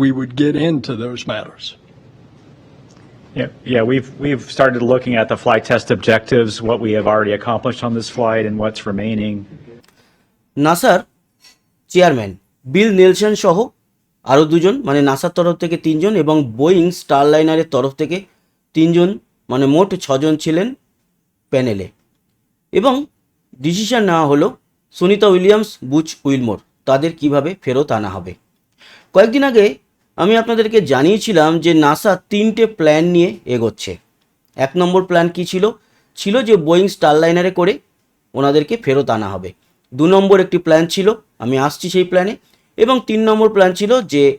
we would get into those matters. Yeah, yeah, we've, we've started looking at the flight test objectives, what we have already accomplished on this flight and what's remaining. নাসার chairman Bill Nelson সহ আরও দুজন মানে নাসার তরফ থেকে তিনজন এবং বোয়িং স্টারলাইনারের তরফ থেকে তিনজন মানে মোট ছজন ছিলেন প্যানেলে এবং ডিসিশন নেওয়া হলো সুনিতা উইলিয়ামস বুচ উইলমোর তাদের কীভাবে ফেরত আনা হবে কয়েকদিন আগে আমি আপনাদেরকে জানিয়েছিলাম যে নাসা তিনটে প্ল্যান নিয়ে এগোচ্ছে। এক নম্বর প্ল্যান কি ছিল? ছিল যে বোয়িং স্টারলাইনারে করে ওনাদেরকে ফেরত আনা হবে। দু নম্বর একটি প্ল্যান ছিল, আমি আসছি সেই প্ল্যানে। এবং তিন নম্বর প্ল্যান ছিল যে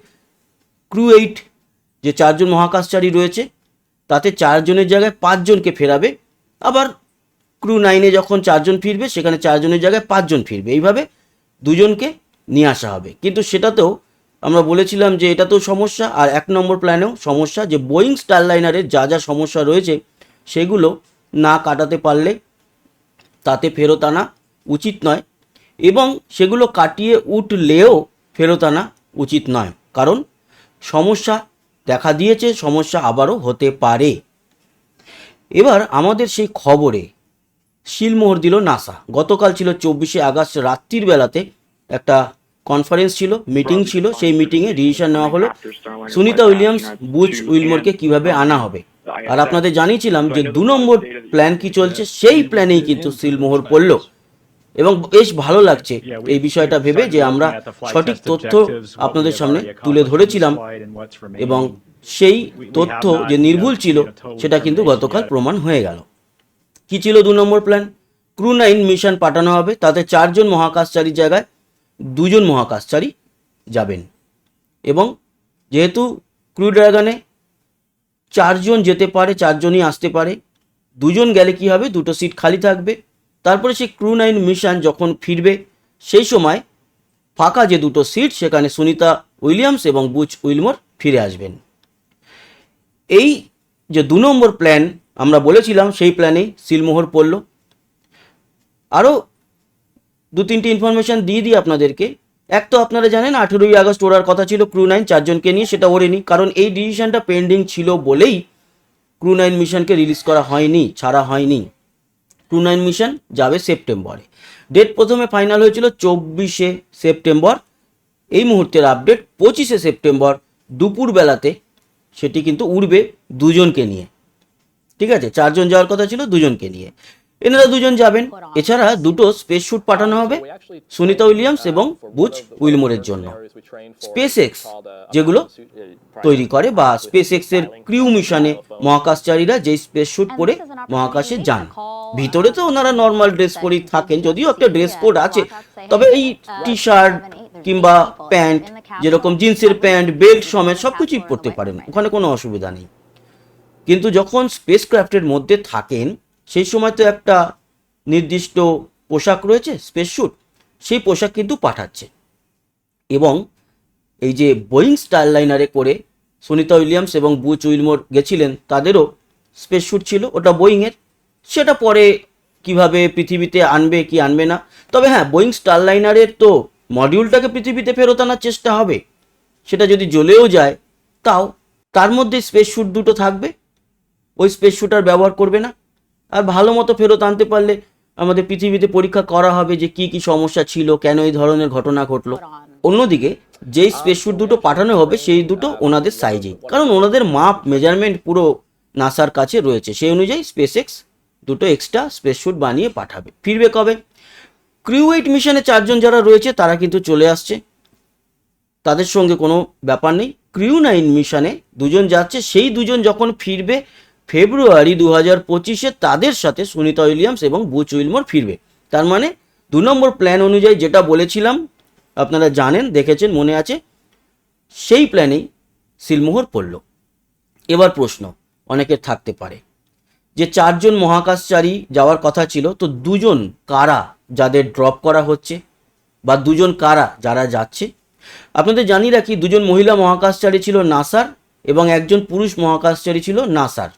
ক্রু এইট, যে চারজন মহাকাশচারী রয়েছে, তাতে চারজনের জায়গায় পাঁচজনকে ফেরাবে। আবার ক্রু নাইনে যখন চারজন ফিরবে, সেখানে চারজনের জায়গায় পাঁচজন ফিরবে। এইভাবে দুজনকে নিয়ে আসা হবে। কিন্তু সেটাতেও আমরা বলেছিলাম যে এটা তো সমস্যা, আর এক নম্বর প্ল্যানেও সমস্যা যে বোয়িং স্টারলাইনারের যা যা সমস্যা রয়েছে, সেগুলো না কাটাতে পারলে তাতে ফেরত আনা উচিত নয় এবং সেগুলো কাটিয়ে উঠলেও ফেরত আনা উচিত নয়। কারণ সমস্যা দেখা দিয়েছে, সমস্যা আবারও হতে পারে। এবার আমাদের সেই খবরে শিলমোহর দিল নাসা। গতকাল ছিল চব্বিশে আগস্ট রাত্রির বেলাতে একটা কনফারেন্স ছিল মিটিং ছিল, সেই মিটিংয়ে ডিসিশন নেওয়া হলো। সুনিতা উইলিয়ামস বুচ উইলমোরকে কীভাবে আনা হবে? আর আপনাদের জানিয়েছিলাম যে দু নম্বর প্ল্যান কি চলছে, সেই প্ল্যানেই কিন্তু সিলমোহর পড়ল। এবং বেশ ভালো লাগছে এই বিষয়টা ভেবে যে আমরা সঠিক তথ্য আপনাদের সামনে তুলে ধরেছিলাম এবং সেই তথ্য যে নির্ভুল ছিল, সেটা কিন্তু গতকাল প্রমাণ হয়ে গেল। কি ছিল দু number plan crew nine mission পাঠানো হবে, তাতে চারজন মহাকাশচারীর জায়গায় দুজন মহাকাশচারী যাবেন। এবং যেহেতু ক্রু ড্রাগনে চারজন যেতে পারে, চারজনই আসতে পারে, দুজন গেলে কি হবে? দুটো সিট খালি থাকবে। তারপরে সেই ক্রু নাইন মিশন যখন ফিরবে, সেই সময় ফাঁকা যে দুটো সিট, সেখানে সুনিতা উইলিয়ামস এবং বুচ উইলমোর ফিরে আসবেন। এই যে দু নম্বর প্ল্যান আমরা বলেছিলাম, সেই প্ল্যানেই সিলমোহর পড়ল। আরও দু তিনটি ইনফরমেশন দিয়ে দিই আপনাদেরকে। এক তো আপনারা জানেন, আঠেরোই আগস্ট ওড়ার কথা ছিল ক্রু নাইন চারজনকে নিয়ে সেটা ওড়েনি, কারণ এই ডিসিশনটা পেন্ডিং ছিল বলেই ক্রু নাইন মিশনকে রিলিজ করা হয়নি, ছাড়া হয়নি। ক্রু নাইন মিশন যাবে সেপ্টেম্বরে। ডেট প্রথমে ফাইনাল হয়েছিল চব্বিশে সেপ্টেম্বর। এই মুহূর্তের আপডেট পঁচিশে সেপ্টেম্বর দুপুর বেলাতে সেটি কিন্তু উড়বে দুজনকে নিয়ে। ঠিক আছে, চারজন যাওয়ার কথা ছিল দুজনকে নিয়ে। এনারা দুজন যাবেন। এছাড়া দুটো স্পেস শুট পাঠানো হবে সুনিতা উইলিয়ামস এবং বুচ উইলমোরের জন্য। স্পেস এক্স যেগুলো তৈরি করে বা স্পেস এক্সের ক্রিউ মিশনে মহাকাশচারীরা যেই স্পেস শুট পরে মহাকাশে যান। ভিতরে তো ওনারা নর্মাল ড্রেস পরেই থাকেন যদিও একটা ড্রেস কোড আছে। তবে এই টি শার্ট কিংবা প্যান্ট যেরকম জিন্সের প্যান্ট বেল্ট সমেত সব কিছুই পরতে পারেন ওখানে কোনো অসুবিধা নেই। কিন্তু যখন স্পেস ক্রাফটের মধ্যে থাকেন সেই সময় তো একটা নির্দিষ্ট পোশাক রয়েছে স্পেস স্যুট সেই পোশাক কিন্তু পাঠাচ্ছে। এবং এই যে বোয়িং স্টারলাইনারে করে সুনিতা উইলিয়ামস এবং বুচ উইলমোর গেছিলেন, তাদেরও স্পেস স্যুট ছিল, ওটা বোয়িংয়ের সেটা পরে কীভাবে পৃথিবীতে আনবে, কি আনবে না? তবে হ্যাঁ বোয়িং স্টার লাইনারের তো মডিউলটাকে পৃথিবীতে ফেরত আনার চেষ্টা হবে। সেটা যদি জ্বলেও যায়, তাও। তার মধ্যে স্পেস স্যুট দুটো থাকবে। ওই স্পেস স্যুট আর ব্যবহার করবে না। আর ভালো মতো ফেরত আনতে পারলে আমাদের পৃথিবীতে পরীক্ষা করা হবে যে কি কি সমস্যা ছিল, কেন এই ধরনের ঘটনা ঘটলো। অন্যদিকে যেই স্পেস স্যুট দুটো পাঠানো হবে, সেই দুটো ওনাদের সাইজেই কারণ ওনাদের মাপ মেজারমেন্ট পুরো নাসার কাছে রয়েছে। সেই অনুযায়ী স্পেস এক্স দুটো এক্সট্রা স্পেস স্যুট বানিয়ে পাঠাবে। ফিরবে কবে? ক্রিউ মিশনে চারজন যারা রয়েছে, তারা কিন্তু চলে আসছে। তাদের সঙ্গে কোনো ব্যাপার নেই। ক্রিউ নাইন মিশনে দুজন যাচ্ছে। সেই দুজন যখন ফিরবে ফেব্রুয়ারি দু হাজার পঁচিশে তাদের সাথে সুনিতা উইলিয়ামস এবং বুচ উইলমোর ফিরবে। তার মানে দু নম্বর প্ল্যান অনুযায়ী যেটা বলেছিলাম, আপনারা জানেন, দেখেছেন, মনে আছে, সেই প্ল্যানেই সিলমোহর পড়ল। এবার প্রশ্ন, অনেকের থাকতে পারে, যে চারজন মহাকাশচারী যাওয়ার কথা ছিল, তো দুজন কারা যাদের ড্রপ করা হচ্ছে বা দুজন কারা যারা যাচ্ছে? আপনাদের জানি রাখি, দুজন মহিলা মহাকাশচারী ছিল নাসার এবং একজন পুরুষ মহাকাশচারী ছিল নাসার।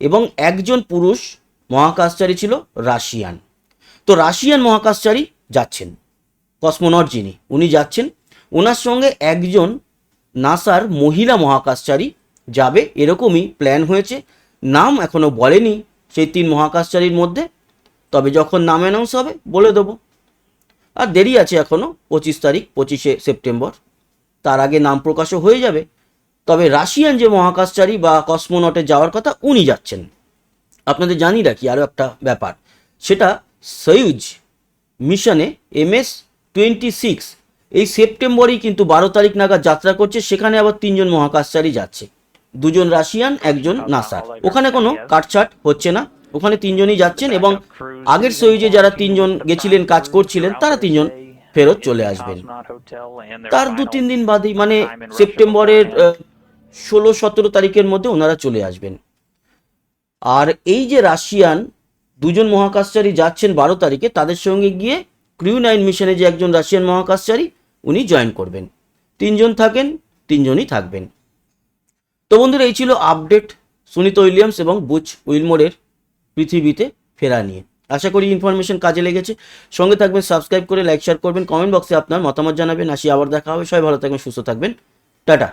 এবং একজন পুরুষ মহাকাশচারী ছিল রাশিয়ান। তো রাশিয়ান মহাকাশচারী যাচ্ছেন, কসমোনট যিনি, উনি যাচ্ছেন। ওনার সঙ্গে একজন নাসার মহিলা মহাকাশচারী যাবে, এরকমই প্ল্যান হয়েছে। নাম এখনও বলেনি সেই তিন মহাকাশচারীর মধ্যে, তবে যখন নাম অ্যানাউন্স হবে, বলে দেবো। আর দেরি আছে এখনও পঁচিশ তারিখ, পঁচিশে সেপ্টেম্বর। তার আগে নাম প্রকাশও হয়ে যাবে। তবে রাশিয়ান যে মহাকাশচারী বা কসমোনটে যাওয়ার কথা উনি যাচ্ছেন। আপনাদের জানি রাখি আরও একটা ব্যাপার। সেটা সয়ুজ মিশনে এমএস টোয়েন্টি সিক্স। এই সেপ্টেম্বরেই কিন্তু বারো তারিখ নাগাদ যাত্রা করছে, সেখানে আবার তিনজন মহাকাশচারী যাচ্ছে। দুজন রাশিয়ান, একজন নাসার। ওখানে কোনো কাটছাট হচ্ছে না। ওখানে তিনজনই যাচ্ছেন এবং আগের সয়ুজে যারা তিনজন গেছিলেন, কাজ করছিলেন, তারা তিনজন ফেরত চলে আসবেন। তার দু তিন দিন বাদেই মানে সেপ্টেম্বরের ষোলো সতেরো তারিখের মধ্যে ওনারা চলে আসবেন। আর এই যে রাশিয়ান দুজন মহাকাশচারী যাচ্ছেন বারো তারিখে, তাদের সঙ্গে গিয়ে ক্রিউ নাইন মিশনে যে একজন রাশিয়ান মহাকাশচারী, উনি জয়েন করবেন। তিনজন থাকেন, তিনজনই থাকবেন। তো বন্ধুরা, এই ছিল আপডেট সুনিত উইলিয়ামস এবং বুচ উইলমোরের পৃথিবীতে ফেরা নিয়ে। আশা করি ইনফরমেশন কাজে লেগেছে। সঙ্গে থাকবেন, সাবস্ক্রাইব করে, লাইক, শেয়ার করবেন, কমেন্ট বক্সে আপনার মতামত জানাবেন। আসি আবার দেখা হবে। সবাই ভালো থাকবেন, সুস্থ থাকবেন। টাটা।